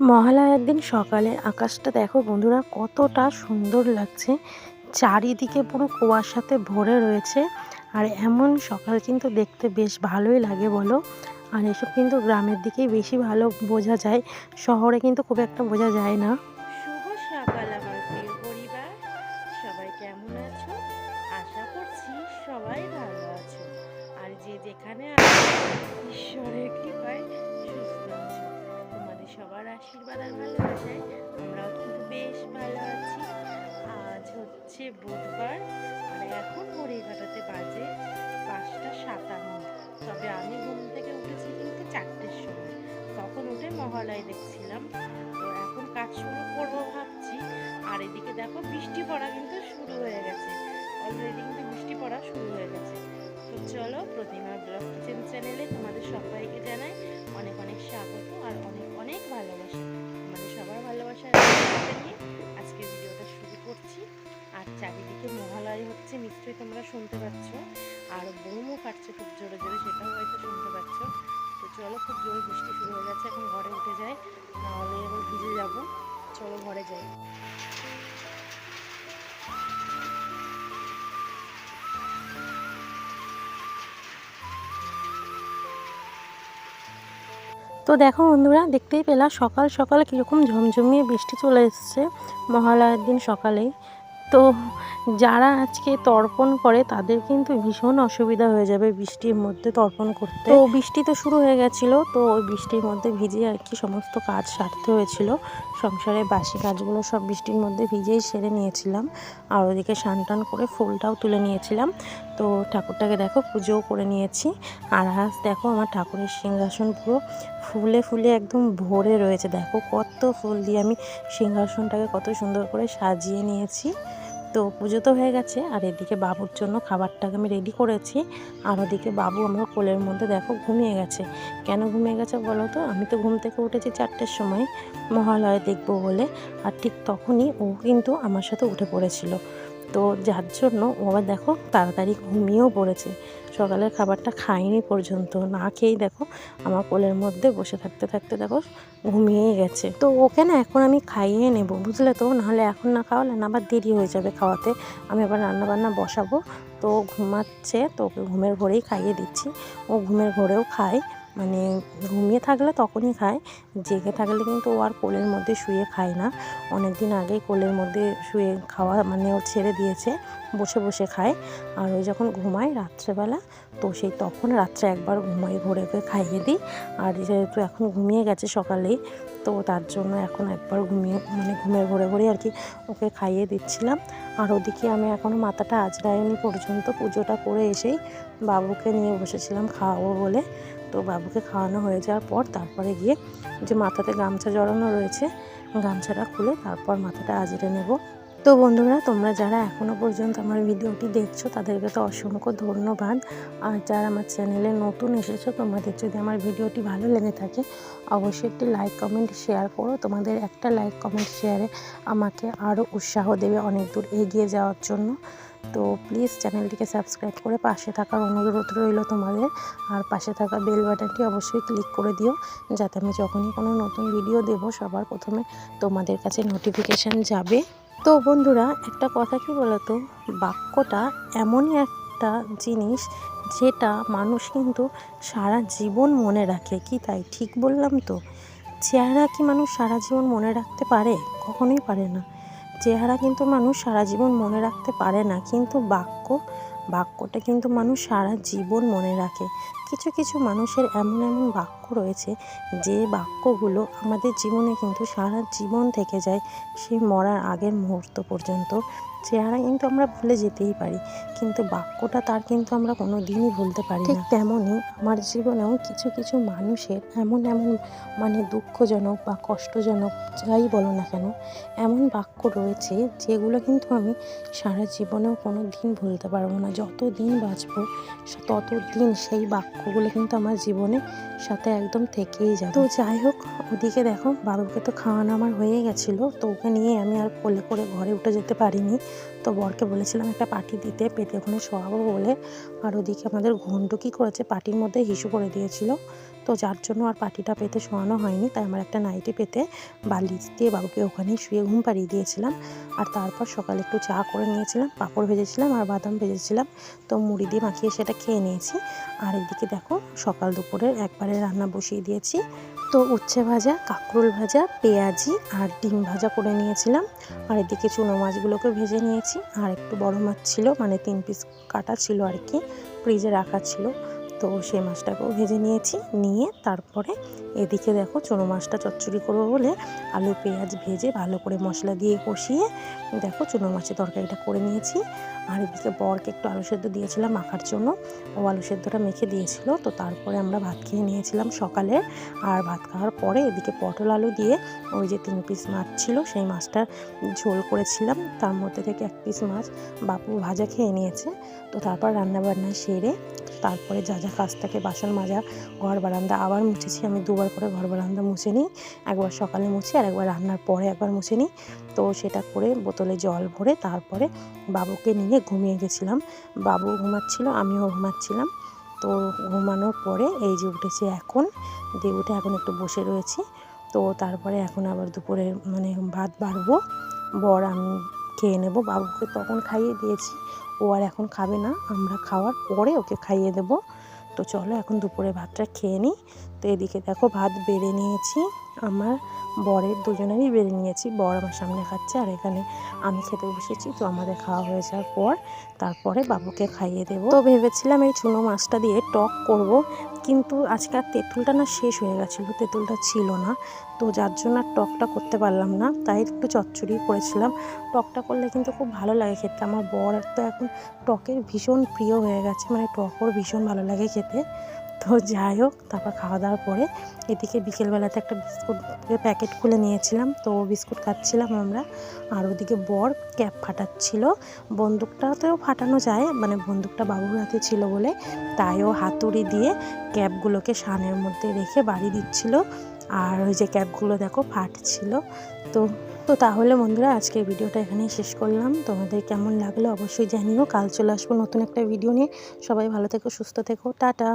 মহালয়ার দিন সকালে আকাশটা দেখো বন্ধুরা, কতটা সুন্দর লাগছে। চারিদিকে পুরো কুয়াশাতে ভরে রয়েছে। আর এমন সকাল কিন্তু দেখতে বেশ ভালোই লাগে বলো। আর এসব কিন্তু গ্রামের দিকেই বেশি ভালো বোঝা যায়। শহরে কিন্তু খুব একটা বোঝা যায় না। উঠে দেখছিলাম। তো এখন কাজ শুরু করব ভাবছি। আর এদিকে দেখো বৃষ্টি পড়া কিন্তু শুরু হয়ে গেছে। অলরেডি কিন্তু বৃষ্টি পড়া শুরু হয়ে গেছে। তো চলো প্রতিমা ব্লগ কিচেন চ্যানেলে তোমাদের সবাইকে জানাই অনেক অনেক স্বাগত আর অনেক অনেক ভালোবাসা। আমাদের সবার ভালোবাসা আজকে ভিডিওটা শুরু করছি। আর চারিদিকে মহালয় হচ্ছে, নিশ্চয়ই তোমরা শুনতে পাচ্ছ। তো দেখো বন্ধুরা, দেখতেই পেলাম সকাল সকাল কীরকম ঝমঝমিয়ে বৃষ্টি চলে এসছে মহালয়ার দিন সকালেই। তো যারা আজকে তর্পণ করে তাদের কিন্তু ভীষণ অসুবিধা হয়ে যাবে বৃষ্টির মধ্যে তর্পণ করতে। তো বৃষ্টি তো শুরু হয়ে গেছিল, তো ওই বৃষ্টির মধ্যে ভিজে আর কি সমস্ত কাজ সারতে হয়েছিল। সংসারের বাসি কাজগুলো সব বৃষ্টির মধ্যে ভিজেই সেরে নিয়েছিলাম। আর ওদিকে স্নান টান করে ফুলটাও তুলে নিয়েছিলাম। তো ঠাকুরটাকে দেখো পুজোও করে নিয়েছি। আর আজ দেখো আমার ঠাকুরের সিংহাসন পুরো ফুলে ফুলে একদম ভরে রয়েছে। দেখো কত ফুল দিয়ে আমি সিংহাসনটাকে কত সুন্দর করে সাজিয়ে নিয়েছি। তো পুজো তো হয়ে গেছে, আর এদিকে বাবুর জন্য খাবারটাকে আমি রেডি করেছি। আর ওদিকে বাবু আমার কোলের মধ্যে দেখো ঘুমিয়ে গেছে। কেন ঘুমিয়ে গেছে বলো তো? আমি তো ঘুম থেকে উঠেছি চারটের সময়, মহালয় দেখব বলে। আর ঠিক তখনই ও কিন্তু আমার সাথে উঠে পড়েছিল। তো যার জন্য ও আবার দেখো তাড়াতাড়ি ঘুমিয়েও পড়েছে। সকালের খাবারটা খাইনি পর্যন্ত, না খেয়েই দেখো আমার কোলের মধ্যে বসে থাকতে থাকতে দেখো ঘুমিয়েই গেছে। তো ওকে না এখন আমি খাইয়ে নেব, বুঝলে তো? নাহলে এখন না খাওয়ালে না আবার দেরি হয়ে যাবে খাওয়াতে। আমি আবার রান্না বান্না বসাবো। তো ঘুমাচ্ছে, তো ওকে ঘুমের ঘোরেই খাইয়ে দিচ্ছি। ও ঘুমের ঘোরেও খায়। মানে ঘুমিয়ে থাকলে তখনই খায়, জেগে থাকলে কিন্তু ও আর কোলের মধ্যে শুয়ে খায় না। অনেক দিন আগেই কোলের মধ্যে শুয়ে খাওয়া মানে ও ছেড়ে দিয়েছে, বসে বসে খায়। আর ওই যখন ঘুমায় রাত্রেবেলা, তো সেই তখন রাত্রে একবার ঘুমাই ঘরে ওকে খাইয়ে দিই। আর যেহেতু এখন ঘুমিয়ে গেছে সকালেই, তো তার জন্য এখন একবার ঘুমিয়ে মানে ঘুমের ঘরে ঘরে আর কি ওকে খাইয়ে দিচ্ছিলাম। আর ওদিকে আমি এখনও মাথাটা আজরায়নি পর্যন্ত, পুজোটা করে এসেই বাবুকে নিয়ে বসেছিলাম খাওয়াবো বলে। তো বাবুকে খাওয়ানো হয়ে যাওয়ার পর তারপরে গিয়ে যে মাথাতে গামছা জড়ানো রয়েছে, গামছাটা খুলে তারপর মাথাটা আজরে নেব। তো বন্ধুরা, তোমরা যারা এখনও পর্যন্ত আমার ভিডিওটি দেখছ, তাদেরকে তো অসংখ্য ধন্যবাদ। আর যারা আমার চ্যানেলে নতুন এসেছ, তোমাদের যদি আমার ভিডিওটি ভালো লেগে থাকে, অবশ্যই একটি লাইক, কমেন্ট, শেয়ার করো। তোমাদের একটা লাইক, কমেন্ট, শেয়ারে আমাকে আরও উৎসাহ দেবে অনেক দূর এগিয়ে যাওয়ার জন্য। তো প্লিজ চ্যানেলটিকে সাবস্ক্রাইব করে পাশে থাকার অনুরোধ রইল তোমাদের। আর পাশে থাকা বেল বাটনটি অবশ্যই ক্লিক করে দিও, যাতে আমি যখনই কোনো নতুন ভিডিও দেব, সবার প্রথমে তোমাদের কাছে নোটিফিকেশান যাবে। তো বন্ধুরা, একটা কথা কি বলতো? বাক্যটা এমনই একটা জিনিস যেটা মানুষ কিন্তু সারা জীবন মনে রাখে। কি তাই? ঠিক বললাম তো? চেহারা কি মানুষ সারা জীবন মনে রাখতে পারে? কখনোই পারে না। চেহারা কিন্তু মানুষ সারা জীবন মনে রাখতে পারে না। কিন্তু বাক্য, বাক্যটা কিন্তু মানুষ সারা জীবন মনে রাখে। কিছু কিছু মানুষের এমন এমন বাক্য রয়েছে যে বাক্যগুলো আমাদের জীবনে কিন্তু সারা জীবন থেকে যায় সেই মরার আগের মুহূর্ত পর্যন্ত। চেহারা কিন্তু আমরা ভুলে যেতেই পারি কিন্তু বাক্যটা তার কিন্তু আমরা কোনো দিনই ভুলতে পারি ঠিক। তেমনই আমার জীবনেও কিছু কিছু মানুষের এমন এমন মানে দুঃখজনক বা কষ্টজনক যাই বলো না কেন এমন বাক্য রয়েছে যেগুলো কিন্তু আমি সারা জীবনেও কোনো দিন ভুলতে পারব না। যত দিন বাঁচবো তত দিন সেই বাক্যগুলো কিন্তু আমার জীবনে সাথে একদম থেকেই যাবে। তো যাই হোক ওদিকে দেখো বাবুকে তো খাওয়ানো আমার হয়ে গেছিল, তো ওকে নিয়ে আমি আর কোলে করে ঘরে উঠে যেতে পারিনি। তো বরকে বলেছিলাম একটা পাটি দিতে, পেটে ওখানে শোয়াবো বলে। আর ওদিকে আমাদের ঘন্টু কী করেছে, পাটির মধ্যে হিসু করে দিয়েছিল। তো যার জন্য আর পাটিটা পেতে শোয়ানো হয়নি, তাই আমার একটা নাইটি পেতে বালিশ দিয়ে বাবুকে ওখানেই শুয়ে ঘুম পাড়িয়ে দিয়েছিলাম। আর তারপর সকালে একটু চা করে নিয়েছিলাম, পাঁপড় ভেজেছিলাম আর বাদাম ভেজেছিলাম। তো মুড়ি দিয়ে মাখিয়ে সেটা খেয়ে নিয়েছি। আর এদিকে দেখো, সকাল দুপুরের একবারে রান্না বসিয়ে দিয়েছি। তো উচ্ছে ভাজা, কাঁকরোল ভাজা, পেঁয়াজি আর ডিম ভাজা করে নিয়েছিলাম। আর এদিকে চুনো মাছগুলোকে ভেজে নিয়েছি। আর একটু বড় মাছ ছিল মানে তিন পিস কাটা ছিল আর কি ফ্রিজে রাখা ছিল। তো সেই মাছটাকেও ভেজে নিয়েছি। নিয়ে তারপরে এদিকে দেখো চুনো মাছটা চচ্চড়ি করব বলে আলু, পেঁয়াজ ভেজে ভালো করে মশলা দিয়ে কষিয়ে দেখো চুনো মাছের তরকারিটা করে নিয়েছি। আর এদিকে বরকে একটু আলু সেদ্ধ দিয়েছিলাম মাখার জন্য। ও আলু সেদ্ধটা মেখে দিয়েছিল। তো তারপরে আমরা ভাত খেয়ে নিয়েছিলাম সকালে। আর ভাত খাওয়ার পরে এদিকে পটল আলু দিয়ে ওই যে তিন পিস মাছ ছিল, সেই মাছটার ঝোল করেছিলাম। তার মধ্যে থেকে এক পিস মাছ বাপু ভাজা খেয়ে নিয়েছে। তো তারপর রান্না বান্না সেরে তারপরে যা যা কাজ থাকে বাসন মাজা, ঘর বারান্দা আবার মুছেছি। আমি দুবার করে ঘর বারান্দা মুছে নিই। একবার সকালে মুছি আর একবার রান্নার পরে একবার মুছে নিই। তো সেটা করে বোতলে জল ভরে তারপরে বাবুকে নিয়ে ঘুমিয়ে গেছিলাম। বাবু ঘুমাচ্ছিল, আমিও ঘুমাচ্ছিলাম। তো ঘুমানোর পরে এই যে উঠেছি এখন, দিয়ে উঠে এখন একটু বসে রয়েছি। তো তারপরে এখন আবার দুপুরে মানে ভাত বাড়বো। বর আমি খেয়ে নেব, বাবুকে তখন খাইয়ে দিয়েছি। ও আর এখন খাবে না, আমরা খাওয়ার পরে ওকে খাইয়ে দেব। তো চলো এখন দুপুরে ভাতটা খেয়ে নিই। তো এদিকে দেখো ভাত বেড়ে নিয়েছি। আমার বরের দুজনেরই বেড়ে নিয়েছি। বর আমার সামনে খাচ্ছে আর এখানে আমি খেতে বসেছি। তো আমাদের খাওয়া হয়ে যাওয়ার পর তারপরে বাবুকে খাইয়ে দেবো। তো ভেবেছিলাম এই চুনো মাছটা দিয়ে টক করব, কিন্তু আজকে আর তেঁতুলটা না শেষ হয়ে গেছিল, তেঁতুলটা ছিল না। তো যার জন্য আর টকটা করতে পারলাম না, তাই একটু চচ্চড়ি করেছিলাম। টকটা করলে কিন্তু খুব ভালো লাগে খেতে। আমার বর তো এখন টকের ভীষণ প্রিয় হয়ে গেছে মানে টক ওর ভীষণ ভালো লাগে খেতে। তো যাই হোক, তারপর খাওয়া দাওয়ার পরে এদিকে বিকেলবেলাতে একটা বিস্কুটের প্যাকেট খুলে নিয়েছিলাম। তো বিস্কুট খাচ্ছিলাম আমরা। আর ওদিকে বর ক্যাপ ফাটাচ্ছিল। বন্দুকটাতেও ফাটানো যায় মানে বন্দুকটা বাবুর হাতে ছিল বলে। তাইও হাতুড়ি দিয়ে ক্যাপগুলোকে সানের মধ্যে রেখে বাড়ি দিচ্ছিল। আর ওই যে ক্যাপগুলো দেখো ফাটছিল। তো তো তাহলে বন্ধুরা আজকের ভিডিওটা এখানেই শেষ করলাম। তোমাদের কেমন লাগল অবশ্যই জানিও। কাল চলে আসব নতুন একটা ভিডিও নিয়ে। সবাই ভালো থেকো, সুস্থ থেকো। টাটা।